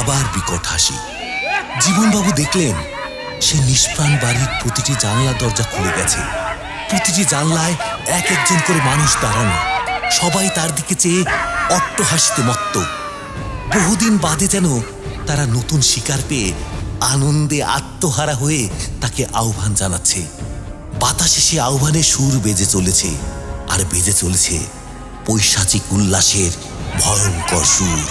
আবার বিকট হাসি। জীবনবাবু দেখলেন, সে নিষ্প্রাণ বাড়ির প্রতিটি জানলা দরজা খুলে গেছে। প্রতিটি জানলায় এক একজন করে মানুষ দাঁড়ানো। সবাই তার দিকে চেয়ে অট্ট হাসিতে মত্ত। বহুদিন বাদে যেন তারা নতুন শিকার পেয়ে আনন্দে আত্মহারা হয়ে তাকে আহ্বান জানাচ্ছে। বাতাসে সে আহ্বানে সুর বেজে চলেছে, আর বেজে চলেছে পৈশাচিক উল্লাসের ভয়ঙ্কর সুর।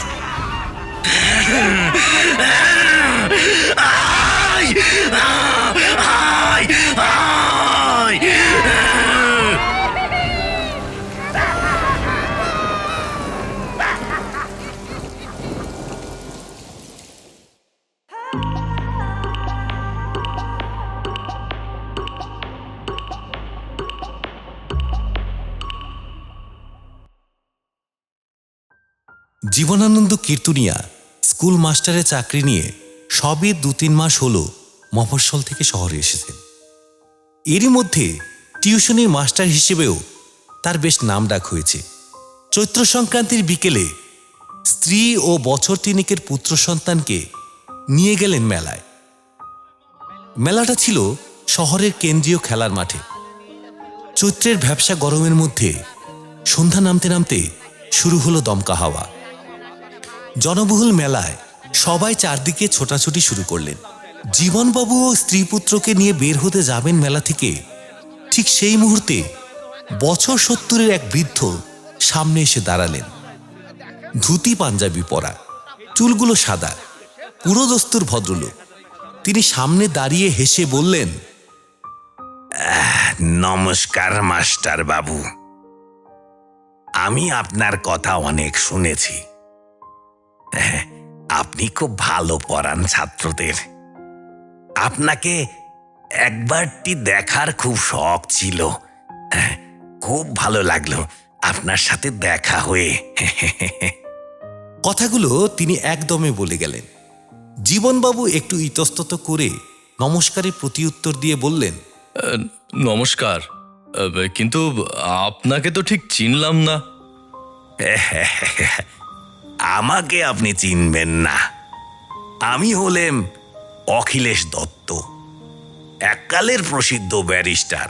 জীবনানন্দ কীর্তনিয়া স্কুল মাস্টারের চাকরি নিয়ে সবে দু তিন মাস হলো মফস্বল থেকে শহরে এসেছেন। এরই মধ্যে টিউশনির মাস্টার হিসেবেও তার বেশ নাম ডাক হয়েছে। চৈত্র সংক্রান্তির বিকেলে স্ত্রী ও বছর তিনেকের পুত্র সন্তানকে নিয়ে গেলেন মেলায়। মেলাটা ছিল শহরের কেন্দ্রীয় খেলার মাঠে। চৈত্রের ভ্যাবসা গরমের মধ্যে সন্ধ্যা নামতে নামতে শুরু হলো দমকা হাওয়া। জনবহুল মেলায় সবাই চারদিকে ছোটাছুটি শুরু করলেন। জীবনবাবু ও স্ত্রী পুত্রকে নিয়ে বের হতে যাবেন মেলা থেকে। ঠিক সেই মুহূর্তে বছর সত্তরের এক বৃদ্ধ সামনে এসে দাঁড়ালেন। ধুতি, পাঞ্জাবি পরা, চুলগুলো সাদা পুরো দস্তুর ভদ্রলোক। তিনি সামনে দাঁড়িয়ে হেসে বললেন নমস্কার মাস্টার বাবু আমি আপনার কথা অনেক শুনেছি। আপনি খুব ভালো পড়ান ছাত্রদের। আপনাকে একবারটি দেখার খুব শখ ছিল। হ্যাঁ, খুব ভালো লাগল আপনার সাথে দেখা হয়ে। কথাগুলো তিনি একদমে বলে গেলেন। জীবনবাবু একটু ইতস্তত করে নমস্কারে প্রতিউত্তর দিয়ে বললেন নমস্কার। কিন্তু আপনাকে তো ঠিক চিনলাম না। আমাকে আপনি চিনবেন না। আমি হলেম অখিলেশ দত্ত এককালের প্রসিদ্ধ ব্যারিস্টার।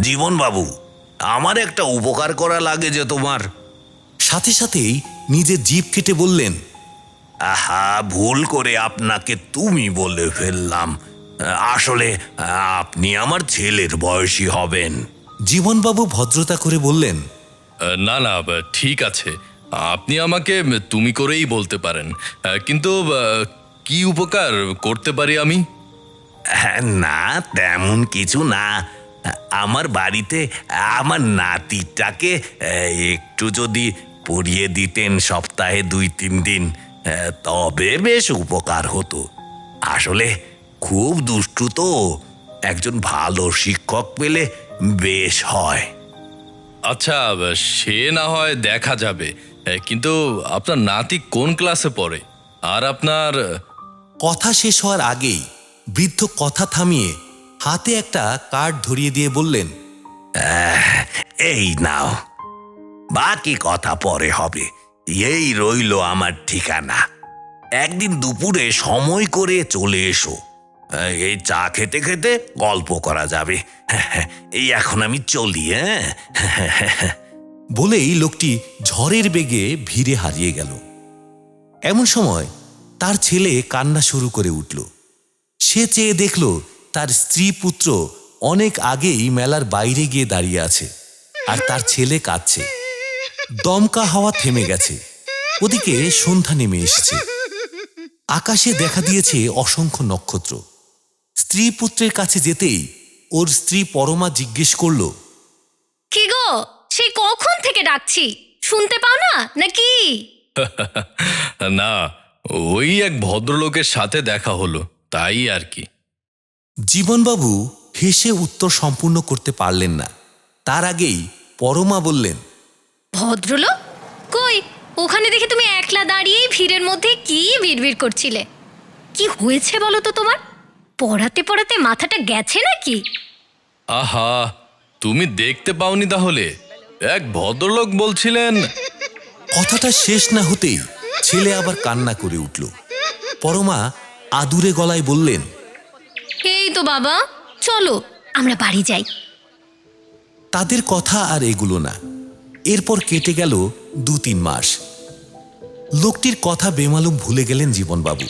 জীবনবাবু আমার একটা উপকার করা লাগে যে তোমার। সাথে সাথেই নিজের জিভ কেটে বললেন আহা ভুল করে আপনাকে তুমি বলে ফেললাম। আসলে আপনি আমার ছেলের বয়সী হবেন। জীবনবাবু ভদ্রতা করে বললেন না না ঠিক আছে। আপনি আমাকে তুমি করেই বলতে পারেন। কিন্তু কি উপকার করতে পারি আমি? হ্যাঁ, না তেমন কিছু না। আমার বাড়িতে আমার নাতিটাকে একটু যদি পড়িয়ে দিতেন সপ্তাহে দুই তিন দিন তবে বেশ উপকার হতো। আসলে খুব দুষ্টু তো। একজন ভালো শিক্ষক পেলে বেশ হয়। আচ্ছা সে না হয় দেখা যাবে। কিন্তু আপনার নাতি কোন ক্লাসে পড়ে? আর আপনার কথা শেষ হওয়ার আগেই বৃদ্ধ কথা থামিয়ে হাতে একটা কার্ড ধরিয়ে দিয়ে বললেন এই নাও। বাকি কথা পরে হবে। এই রইল আমার ঠিকানা। একদিন দুপুরে সময় করে চলে এসো। এই চা খেতে খেতে গল্প করা যাবে। এই এখন আমি চলি হ্যাঁ? বলেই লোকটি ঝড়ের বেগে ভিড়ে হারিয়ে গেল। এমন সময় তার ছেলে কান্না শুরু করে উঠল। সে চেয়ে দেখল তার স্ত্রী পুত্র অনেক আগেই মেলার বাইরে গিয়ে দাঁড়িয়ে আছে আর তার ছেলে কাঁদছে। দমকা হাওয়া থেমে গেছে। ওদিকে সন্ধ্যা নেমে এসেছে। আকাশে দেখা দিয়েছে অসংখ্য নক্ষত্র। স্ত্রী পুত্রের কাছে যেতেই ওর স্ত্রী পরমা জিজ্ঞেস করল সেই কখন থেকে ডাকছি? শুনতে পাও না? নাকি? না ওই এক ভদ্রলোকের সাথে দেখা হলো তাই আর কি। জীবনবাবু হেসে উত্তর সম্পূর্ণ করতে পারলেন না। তার আগেই পরমা বললেন ভদ্রলোক? কই ওখানে দেখে তুমি একলা দাঁড়িয়েই ভিড়ের মধ্যে কি ভিড় করছিলে? কি হয়েছে বলো তো তোমার? পড়াতে পড়াতে মাথাটা গেছে নাকি? আহা তুমি দেখতে পাওনি তাহলে? এক ভদ্রলোক বলছিলেন কথাটা শেষ না হতেই ছেলে আবার কান্না করে উঠল। পরমা আদুরে গলায় বললেন এই তো বাবা চলো আমরা বাড়ি যাই। তাদের কথা আর এগুলো না। এরপর কেটে গেল দু তিন মাস। লোকটির কথা বেমালুম ভুলে গেলেন জীবনবাবু।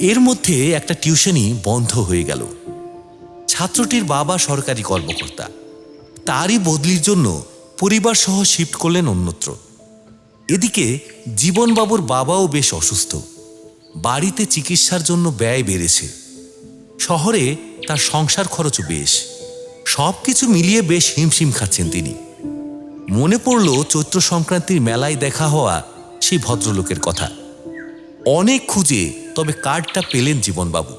এর মধ্যে একটা টিউশনই বন্ধ হয়ে গেল। ছাত্রটির বাবা সরকারি কর্মকর্তা। তারই বদলির জন্য পরিবার সহ শিফট করলেন অন্যত্র। এদিকে জীবনবাবুর বাবাও বেশ অসুস্থ। বাড়িতে চিকিৎসার জন্য ব্যয় বেড়েছে। শহরে তার সংসার খরচও বেশ। সব কিছু মিলিয়ে বেশ হিমশিম খাচ্ছেন তিনি। মনে পড়ল চৈত্র সংক্রান্তির মেলায় দেখা হওয়া সেই ভদ্রলোকের কথা। অনেক খুঁজে তবে কার্ডটা পেলেন জীবনবাবু।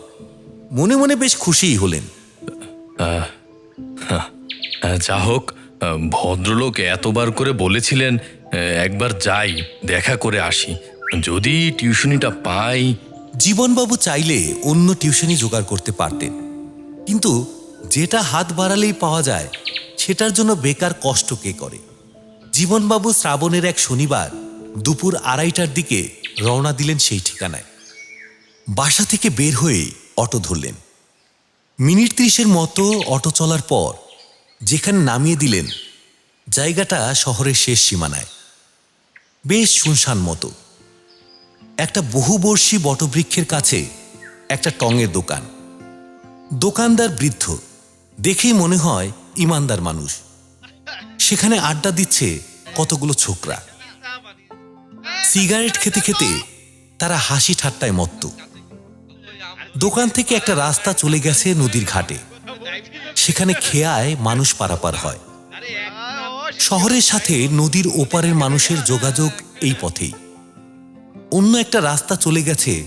মনে মনে বেশ খুশিই হলেন। যা হোক ভদ্রলোক এতবার করে বলেছিলেন একবার যাই, দেখা করে আসি। যদি টিউশনিটা পাই জীবনবাবু চাইলে অন্য টিউশনি জোগাড় করতে পারতেন। কিন্তু যেটা হাত বাড়ালেই পাওয়া যায়, সেটার জন্য বেকার কষ্ট কে করে? জীবনবাবু শ্রাবণের এক শনিবার দুপুর আড়াইটার দিকে রওনা দিলেন সেই ঠিকানায়। বাসা থেকে বের হয়ে অটো ধরলেন। মিনিট ত্রিশের মতো অটো চলার পর যেখানে নামিয়ে দিলেন, জায়গাটা শহরের শেষ সীমানায়। বেশ শুনশান মতো। একটা বহুবর্ষী বটবৃক্ষের কাছে একটা টঙের দোকান। দোকানদার বৃদ্ধ, দেখেই মনে হয় ইমানদার মানুষ। সেখানে আড্ডা দিচ্ছে কতগুলো ছোকরা। সিগারেট খেতে খেতে তারা হাসি ঠাট্টায় মত্ত। দোকান থেকে একটা রাস্তা চলে গেছে নদীর ঘাটে। সেখানে খেয়ায় মানুষ পারাপার হয়। শহরের সাথে নদীর ওপারের মানুষের যোগাযোগ এই পথেই। অন্য একটা রাস্তা চলে গেছে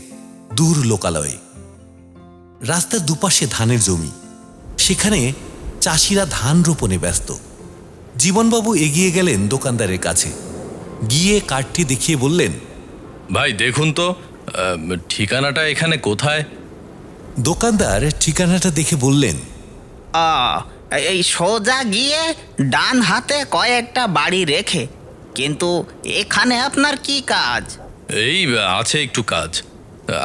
দূর লোকালয়ে। রাস্তার দুপাশে ধানের জমি। সেখানে চাষিরা ধান রোপণে ব্যস্ত। জীবনবাবু এগিয়ে গেলেন দোকানদারের কাছে। গিয়ে কার্ডটি দেখিয়ে বললেন ভাই দেখুন তো ঠিকানাটা এখানে কোথায়? দোকানদার ঠিকানাটা দেখে বললেন এই সোজা গিয়ে ডান হাতে কয়েকটা বাড়ি রেখে। কিন্তু এখানে আপনার কি কাজ? এই আছে একটু কাজ।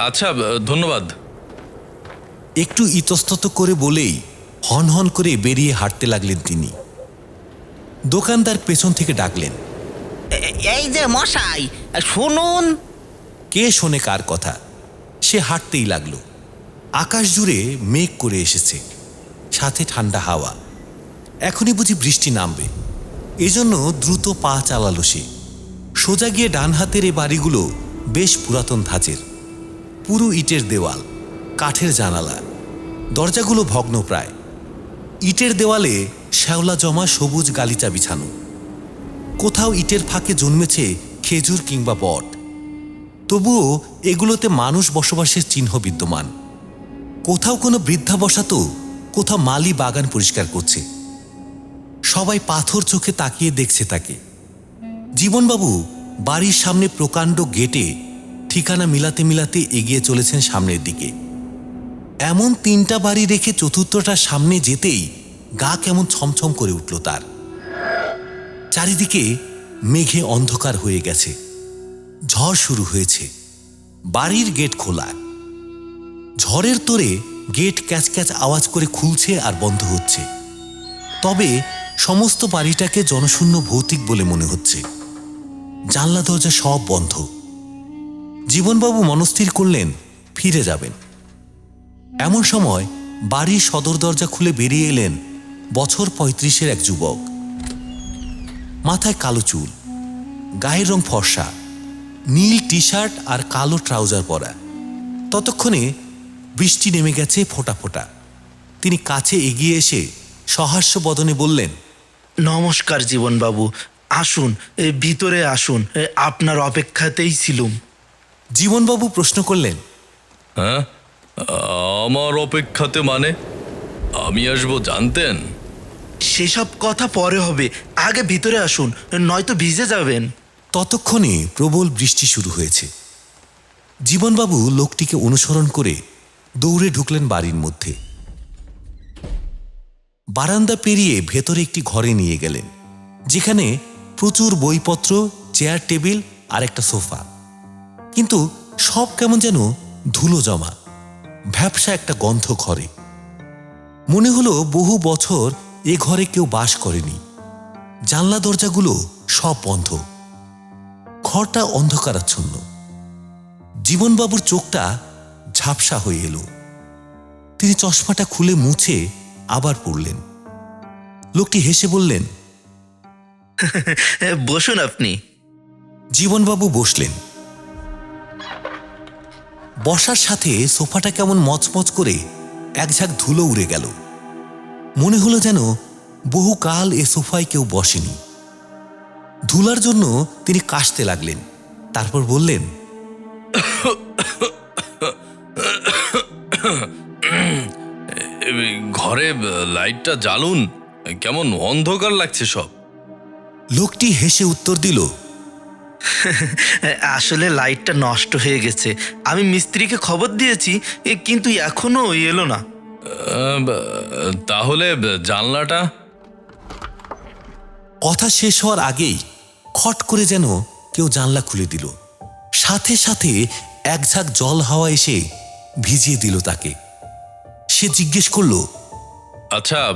আচ্ছা ধন্যবাদ। একটু ইতস্তত করে বলেই হন হন করে বেরিয়ে হাঁটতে লাগলেন তিনি। দোকানদার পেছন থেকে ডাকলেন এই যে মশাই শুনুন। কে শোনে কার কথা? সে হাঁটতেই লাগল। আকাশ জুড়ে মেঘ করে এসেছে। সাথে ঠান্ডা হাওয়া। এখনই বুঝি বৃষ্টি নামবে। এজন্য দ্রুত পা চালালো সে। সোজা গিয়ে ডান হাতের এ বাড়িগুলো বেশ পুরাতন ধাঁচের। পুরো ইটের দেওয়াল, কাঠের জানালা, দরজাগুলো ভগ্ন প্রায় ইটের দেওয়ালে শ্যাওলা জমা সবুজ গালিচা বিছানো। কোথাও ইটের ফাঁকে জন্মেছে খেজুর কিংবা বট। তবুও এগুলোতে মানুষ বসবাসের চিহ্ন বিদ্যমান। কোথাও কোনো বৃদ্ধা বসাতো কোথাও মালি বাগান পরিষ্কার করছে। সবাই পাথর চোখে তাকিয়ে দেখছে তাকে। জীবনবাবু, বাড়ির সামনে প্রকাণ্ড গেটে ঠিকানা মিলাতে মিলাতে এগিয়ে চলেছেন সামনের দিকে। এমন তিনটা বাড়ি রেখে চতুর্থটার সামনে যেতেই গা কেমন ছমছম করে উঠল তার। চারিদিকে মেঘে অন্ধকার হয়ে গেছে। ঝড় শুরু হয়েছে। বাড়ির গেট খোলা। ঝড়ের তোরে গেট ক্যাচ ক্যাচ আওয়াজ করে খুলছে আর বন্ধ হচ্ছে। তবে সমস্ত বাড়িটাকে জনশূন্য ভৌতিক বলে মনে হচ্ছে। জানলা, দরজা সব বন্ধ। জীবনবাবু মনস্থির করলেন, ফিরে যাবেন। এমন সময় বাড়ির সদর দরজা খুলে বেরিয়ে এলেন বছর পঁয়ত্রিশের এক যুবক। মাথায় কালো চুল, গায়ের রং ফর্সা, নীল টি শার্ট আর কালো ট্রাউজার পরা। ততক্ষণে বৃষ্টি নেমে গেছে ফোঁটা ফোঁটা। তিনি কাছে এগিয়ে এসে সহাস্য বদনে বললেন নমস্কার জীবনবাবু আসুন ভিতরে আসুন আপনার অপেক্ষাতেই ছিলুম। জীবনবাবু প্রশ্ন করলেন হ্যাঁ? আমার অপেক্ষাতে মানে? আমি আসব জানতেন? সেসব কথা পরে হবে আগে ভিতরে আসুন নয়তো ভিজে যাবেন। ততক্ষণে প্রবল বৃষ্টি শুরু হয়েছে। জীবনবাবু লোকটিকে অনুসরণ করে দৌড়ে ঢুকলেন বাড়ির মধ্যে। বারান্দা পেরিয়ে ভেতরে একটি ঘরে নিয়ে গেলেন, যেখানে প্রচুর বইপত্র, চেয়ার টেবিল আর একটা সোফা। কিন্তু সব কেমন যেন ধুলো জমা, ভ্যাবসা একটা গন্ধ ঘরে। মনে হলো বহু বছর এ ঘরে কেউ বাস করেনি। জানলা দরজাগুলো সব বন্ধ। ঘরটা অন্ধকারাচ্ছন্ন। জীবনবাবুর চোখটা ঝাপসা হয়ে এলো। তিনি চশমাটা খুলে মুছে আবার পড়লেন। লোকটি হেসে বললেন বসুন আপনি। জীবনবাবু বসলেন। বসার সাথে সোফাটা কেমন মচমচ করে এক ঝাঁক ধুলো উড়ে গেল। মনে হলো যেন বহুকাল এ সোফায় কেউ বসেনি। ধুলার জন্য তিনি কাশতে লাগলেন তারপর বললেন লাইটটা জ্বালুন। কেমন অন্ধকার লাগছে সব। লোকটি হেসে উত্তর দিল আসলে লাইটটা নষ্ট হয়ে গেছে। আমি মিস্ত্রিকে খবর দিয়েছি কিন্তু এখনও এলো না। তাহলে জানলাটা? কথা শেষ হওয়ার আগেই খট করে যেন কেউ জানলা খুলে দিল। সাথে সাথে এক ঝাঁক জল হাওয়া এসে ভিজিয়ে দিল তাকে। সে জিজ্ঞেস করল আচ্ছা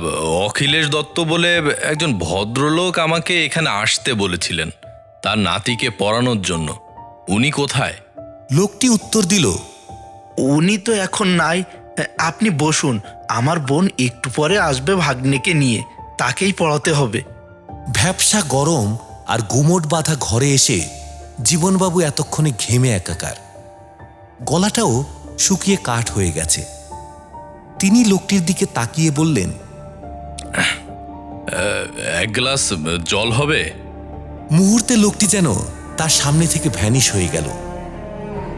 অখিলেশ দত্ত বলে একজন ভদ্রলোক আমাকে এখানে আসতে বলেছিলেন তার নাতিকে পড়ানোর জন্য। উনি কোথায়? লোকটি উত্তর দিল উনি তো এখন নাই। আপনি বসুন আমার বোন একটু পরে আসবে ভাগ্নেকে নিয়ে তাকেই পড়াতে হবে। ভ্যাবসা গরম আর গুমট বাঁধা ঘরে এসে জীবনবাবু এতক্ষণে ঘেমে একাকার। গলাটাও শুকিয়ে কাঠ হয়ে গেছে। তিনি লোকটির দিকে তাকিয়ে বললেন এক গ্লাস জল হবে? মুহূর্তে লোকটি যেন তার সামনে থেকে ভ্যানিশ হয়ে গেল।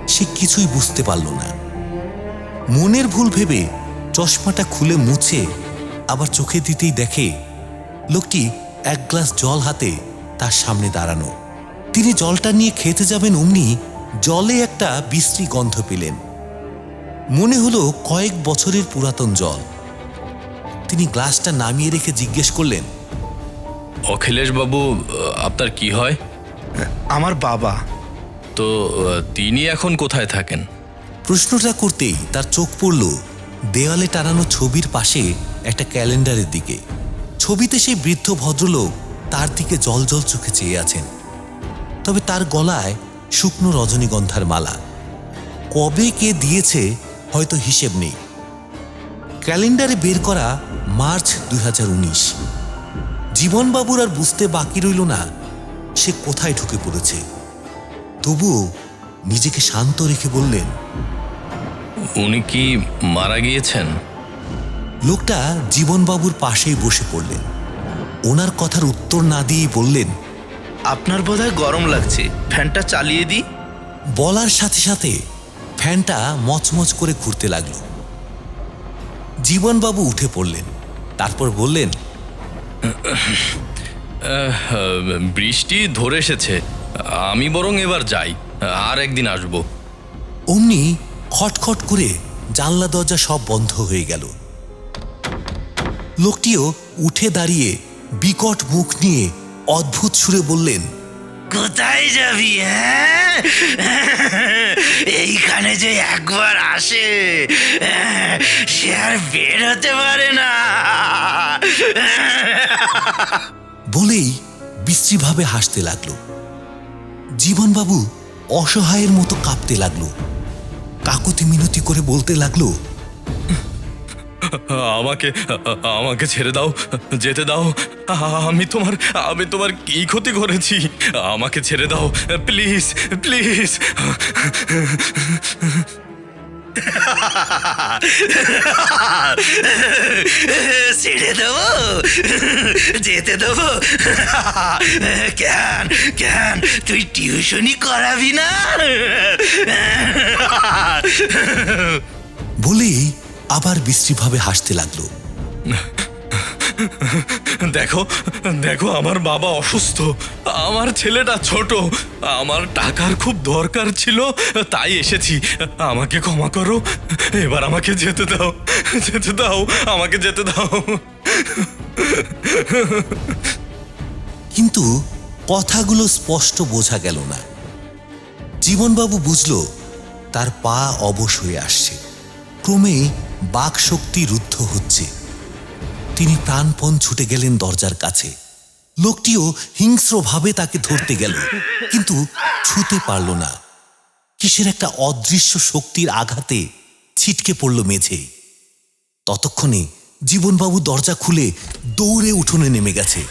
সে কিছুই বুঝতে পারল না। মনের ভুল ভেবে চশমাটা খুলে মুছে আবার চোখে দিতেই দেখে লোকটি এক গ্লাস জল হাতে তার সামনে দাঁড়ানো। তিনি জলটা নিয়ে খেতে যাবেন অমনি জলে একটা বিশ্রী গন্ধ পেলেন। মনে হলো কয়েক বছরের পুরাতন জল। তিনি গ্লাসটা নামিয়ে রেখে জিজ্ঞেস করলেন অখিলেশ বাবু আপনার কি হয়? আমার বাবা। তো তিনি এখন কোথায় থাকেন? প্রশ্নটা করতেই তার চোখ পড়ল দেওয়ালে টানানো ছবির পাশে একটা ক্যালেন্ডারের দিকে। ছবিতে সেই বৃদ্ধ ভদ্রলোক তার দিকে জল জল চোখে চেয়ে আছেন। তবে তার গলায় শুকনো রজনীগন্ধার মালা। কবে কে দিয়েছে হয়তো হিসেব নেই। ক্যালেন্ডারে বের করা মার্চ দুই জীবনবাবুর আর বুঝতে বাকি রইল না সে কোথায় ঢুকে পড়েছে। তবুও নিজেকে শান্ত রেখে বললেন উনি কি মারা গিয়েছেন? লোকটা জীবনবাবুর পাশেই বসে পড়লেন। ওনার কথার উত্তর না দিয়েই বললেন আপনার বোধহয় গরম লাগছে ফ্যানটা চালিয়ে দিই। বলার সাথে সাথে ফ্যানটা মচমচ করে ঘুরতে লাগল। জীবনবাবু উঠে পড়লেন তারপর বললেন বৃষ্টি ধরে এসেছে আমি বরং এবার যাই আর একদিন আসব। অমনি খটখট করে জানলা দরজা সব বন্ধ হয়ে গেল। লোকটিও উঠে দাঁড়িয়ে বিকট মুখ নিয়ে অদ্ভুত সুরে বললেন কোথায় যাবি হ্যাঁ? এইখানে যে একবার আসে, সে আর বের হতে পারে না। বলেই বিশ্রীভাবে হাসতে লাগল। জীবনবাবু অসহায়ের মতো কাঁপতে লাগল। কাকুতি মিনতি করে বলতে লাগল আমাকে আমাকে ছেড়ে দাও যেতে দাও। আমি তোমার আমি তোমার কি ক্ষতি করেছি? আমাকে ছেড়ে দাও প্লিজ প্লিজ। ছেড়ে দেবো যেতে দেবো। কেন কেন তুই টিউশনি করাবি না? বলেই আবার বিশ্রীভাবে হাসতে লাগল। দেখো দেখো আমার বাবা অসুস্থ। আমার ছেলেটা ছোট। আমার টাকার খুব দরকার ছিল তাই এসেছি। আমাকে ক্ষমা করো। এবার আমাকে যেতে দাও। যেতে দাও আমাকে যেতে দাও। কিন্তু কথাগুলো স্পষ্ট বোঝা গেল না। জীবনবাবু বুঝল তার পা অবশ হয়ে আসছে। ক্রমে বাক শক্তি রুদ্ধ হচ্ছে। তিনি প্রাণপণ ছুটে গেলেন দরজার কাছে। লোকটিও হিংস্রভাবে তাকে ধরতে গেল, কিন্তু ছুতে পারল না। কিসের একটা অদৃশ্য শক্তির আঘাতে ছিটকে পড়ল মেঝে। ততক্ষণে জীবনবাবু দরজা খুলে দৌড়ে উঠোনে নেমে গেছে।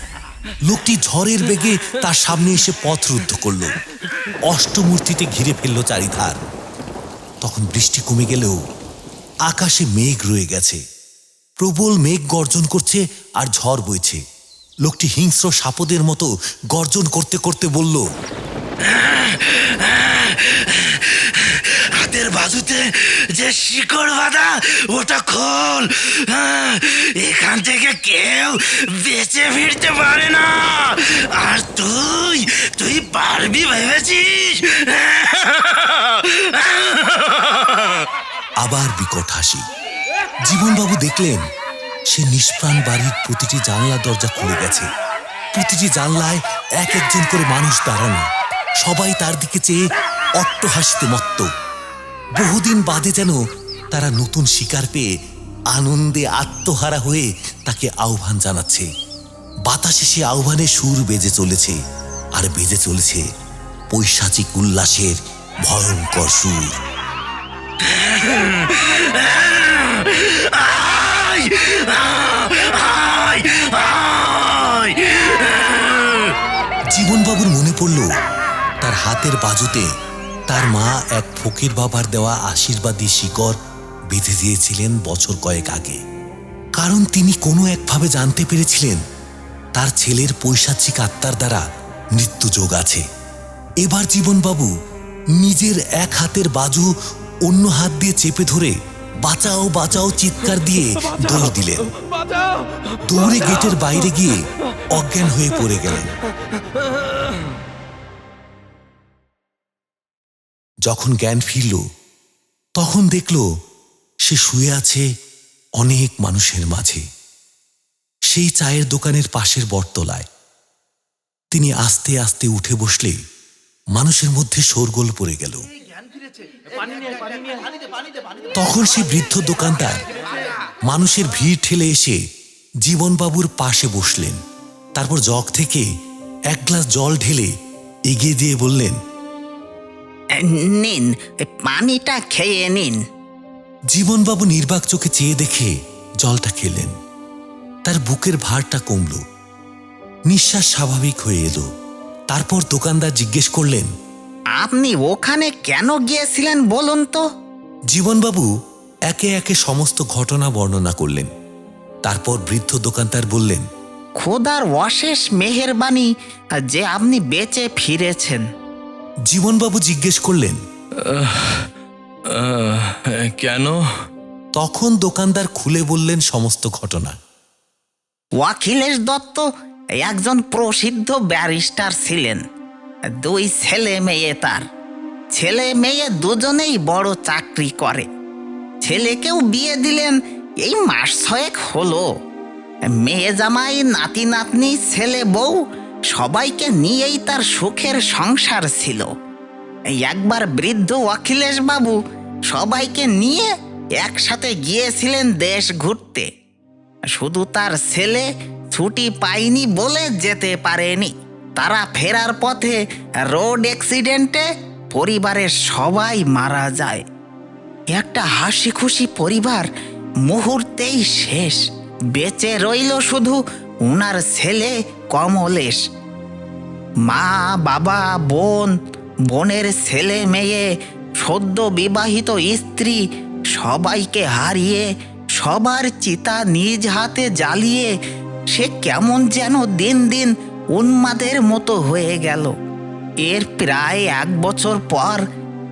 লোকটি ঝড়ের বেগে তার সামনে এসে পথ রুদ্ধ করল। অষ্টমূর্তিতে ঘিরে ফেলল চারিধার। তখন বৃষ্টি কমে গেলেও আকাশে মেঘ রয়ে গেছে। প্রবল মেঘ গর্জন করছে আর ঝড় বইছে। লোকটি হিংস্র সাপদের মতো গর্জন করতে করতে বলল হাতের বাজুতে যে শিকড় বাঁধা ওটা খোল। হ্যাঁ, এখান থেকে কেউ বেঁচে ফিরতে পারে না। আর তুই তুই পারবি ভেবেছিস? আবার বিকট হাসি। জীবনবাবু দেখলেন, সে নিষ্প্রাণ বাড়ির প্রতিটি জানলা দরজা খুলে গেছে। প্রতিটি জানলায় এক একজন করে মানুষ দাঁড়ানো। সবাই তার দিকে চেয়ে অট্ট হাসিতে মত্ত। বহুদিন বাদে যেন তারা নতুন শিকার পেয়ে আনন্দে আত্মহারা হয়ে তাকে আহ্বান জানাচ্ছে। বাতাসে সে আহ্বানে সুর বেজে চলেছে, আর বেজে চলেছে পৈশাচিক উল্লাসের ভয়ঙ্কর সুর! জীবনবাবুর মনে পড়ল, তার হাতের বাজুতে তার মা এক ফকির বাবার দেওয়া আশীর্বাদী শিকড় বেঁধে দিয়েছিলেন বছর কয়েক আগে। কারণ তিনি কোনো একভাবে জানতে পেরেছিলেন, তার ছেলের পৈশাচিক আত্মার দ্বারা মৃত্যুযোগ আছে। এবার জীবনবাবু নিজের এক হাতের বাজু অন্য হাত দিয়ে চেপে ধরে বাঁচাও বাঁচাও চিৎকার দিয়ে দৌড় দিলেন। দৌড়ে গেটের বাইরে গিয়ে অজ্ঞান হয়ে পড়ে গেলেন। যখন জ্ঞান ফিরল তখন দেখল সে শুয়ে আছে অনেক মানুষের মাঝে। সেই চায়ের দোকানের পাশের বটতলায়। তিনি আস্তে আস্তে উঠে বসলে মানুষের মধ্যে শোরগোল পড়ে গেল। তখন সে বৃদ্ধ দোকানদার মানুষের ভিড় ঠেলে এসে জীবনবাবুর পাশে বসলেন। তারপর জগ থেকে এক গ্লাস জল ঢেলে এগিয়ে দিয়ে বললেন নিন পানিটা খেয়ে নিন। জীবনবাবু নির্বাক চোখে চেয়ে দেখে জলটা খেলেন। তার বুকের ভারটা কমল। নিঃশ্বাস স্বাভাবিক হয়ে এলো। তারপর দোকানদার জিজ্ঞেস করলেন আপনি ওখানে কেন গিয়েছিলেন বলুন তো? জীবনবাবু একে একে সমস্ত ঘটনা বর্ণনা করলেন। তারপর বৃদ্ধ দোকানদার বললেন খোদার অশেষ মেহেরবানি যে আপনি বেঁচে ফিরেছেন। জীবনবাবু জিজ্ঞেস করলেন কেন? তখন দোকানদার খুলে বললেন সমস্ত ঘটনা। ওয়াকিলেশ দত্ত একজন প্রসিদ্ধ ব্যারিস্টার ছিলেন। দুই ছেলে মেয়ে তার। ছেলে মেয়ে দুজনেই বড় চাকরি করে। ছেলেকেও বিয়ে দিলেন, এই মাস ছয়েক হলো। মেয়ে জামাই, নাতি নাতনি, ছেলে বউ, সবাইকে নিয়েই তার সুখের সংসার ছিল। একবার বৃদ্ধ অখিলেশ বাবু সবাইকে নিয়ে একসাথে গিয়েছিলেন দেশ ঘুরতে। শুধু তার ছেলে ছুটি পায়নি বলে যেতে পারেনি। তারা ফেরার পথে রোড অ্যাক্সিডেন্টে পরিবারের সবাই মারা যায়। একটা হাসি খুশি পরিবার মুহূর্তেই শেষ। বেঁচে রইল শুধু উনার ছেলে কমলেশ। মা, বাবা, বোন, বোনের ছেলে মেয়ে, সদ্য বিবাহিত স্ত্রী সবাইকে হারিয়ে, সবার চিতা নিজ হাতে জ্বালিয়ে, সে কেমন যেন দিন দিন উন্মাদের মতো হয়ে গেল। এর প্রায় এক বছর পর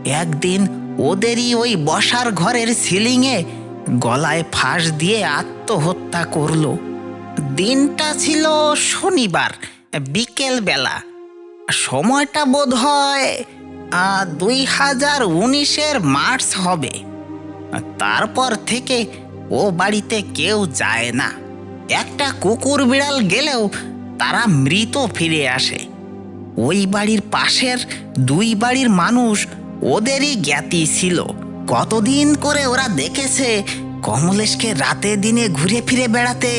একদিন ওদেরই ওই বসার ঘরের সিলিংয়ে গলায় ফাঁস দিয়ে আত্মহত্যা করল। দিনটা ছিল শনিবার বিকেল বেলা সময়টা বোধ হয় দুই হাজার উনিশের মার্চ হবে। তারপর থেকে ও বাড়িতে কেউ যায় না। একটা কুকুর বিড়াল গেলেও তারা মৃত ফিরে আসে। ওই বাড়ির পাশের দুই বাড়ির মানুষ ওদেরই জ্ঞাতি ছিল। কতদিন করে ওরা দেখেছে কমলেশকে রাতে দিনে ঘুরে ফিরে বেড়াতে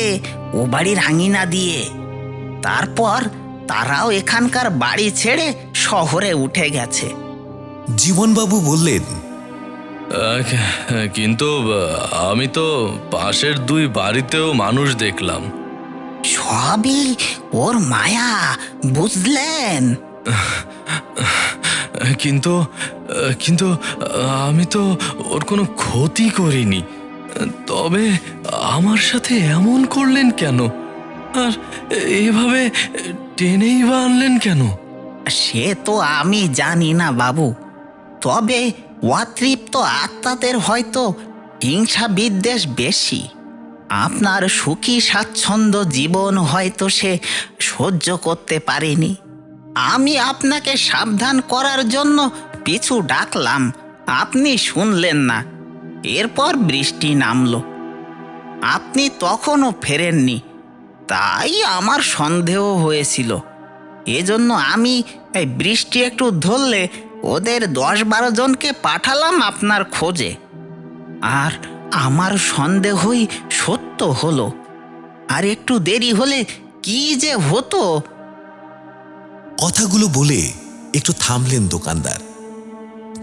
ও বাড়ির আঙিনা দিয়ে। তারপর তারাও এখানকার বাড়ি ছেড়ে শহরে উঠে গেছে। জীবনবাবু বললেন কিন্তু আমি তো পাশের দুই বাড়িতেও মানুষ দেখলাম। সবই ওর মায়া বুঝলেন? কিন্তু কিন্তু আমি তো ওর কোনো ক্ষতি করিনি। তবে আমার সাথে এমন করলেন কেন? আর এভাবে টেনেই বা আনলেন কেন? সে তো আমি জানি না বাবু। তবে অতৃপ্ত আত্মাদের হয়তো হিংসা বিদ্বেষ বেশি। আপনার সুখী স্বাচ্ছন্দ্য জীবন হয়তো সে সহ্য করতে পারেনি। আমি আপনাকে সাবধান করার জন্য পিছু ডাকলাম। আপনি শুনলেন না। এরপর বৃষ্টি নামল। আপনি তখনও ফেরেননি। তাই আমার সন্দেহ হয়েছিল। এজন্য আমি এই বৃষ্টি একটু ধরলে ওদের দশ বারো জনকে পাঠালাম আপনার খোঁজে। আর আমার সন্দেহই সত্য হলো। আর একটু দেরি হলে কি যে হতো? কথাগুলো বলে একটু থামলেন দোকানদার।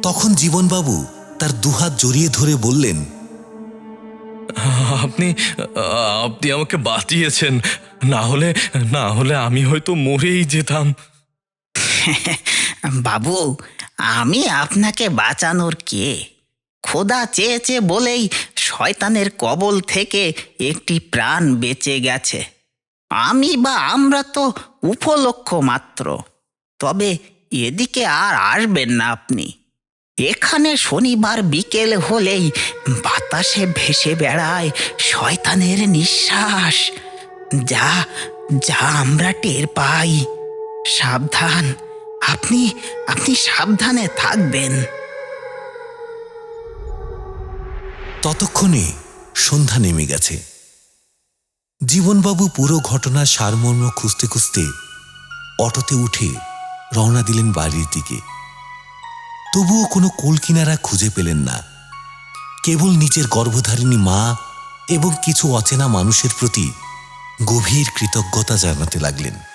তখন জীবনবাবু তার দুহাত জড়িয়ে ধরে বললেন আপনি আপনি আমাকে বাঁচিয়েছেন। না হলে না হলে আমি হয়তো মরেই যেতাম। বাবু আমি আপনাকে বাঁচানোর কে? খোদা চেয়েছে বলেই শয়তানের কবল থেকে একটি প্রাণ বেঁচে গেছে। আমি বা আমরা তো উপলক্ষ মাত্র। তবে এদিকে আর আসবেন না আপনি। এখানে শনিবার বিকেল হলেই বাতাসে ভেসে বেড়ায় শয়তানের নিঃশ্বাস। যা যা আমরা টের পাই। সাবধান। আপনি আপনি সাবধানে থাকবেন। ততক্ষণে সন্ধ্যা নেমে গেছে। জীবনবাবু পুরো ঘটনার সারমর্ম খুঁজতে খুঁজতে অটোতে উঠে রওনা দিলেন বাড়ির দিকে। তবুও কোনো কোল কিনারা খুঁজে পেলেন না। কেবল নিজের গর্ভধারিণী মা এবং কিছু অচেনা মানুষের প্রতি গভীর কৃতজ্ঞতা জানাতে লাগলেন।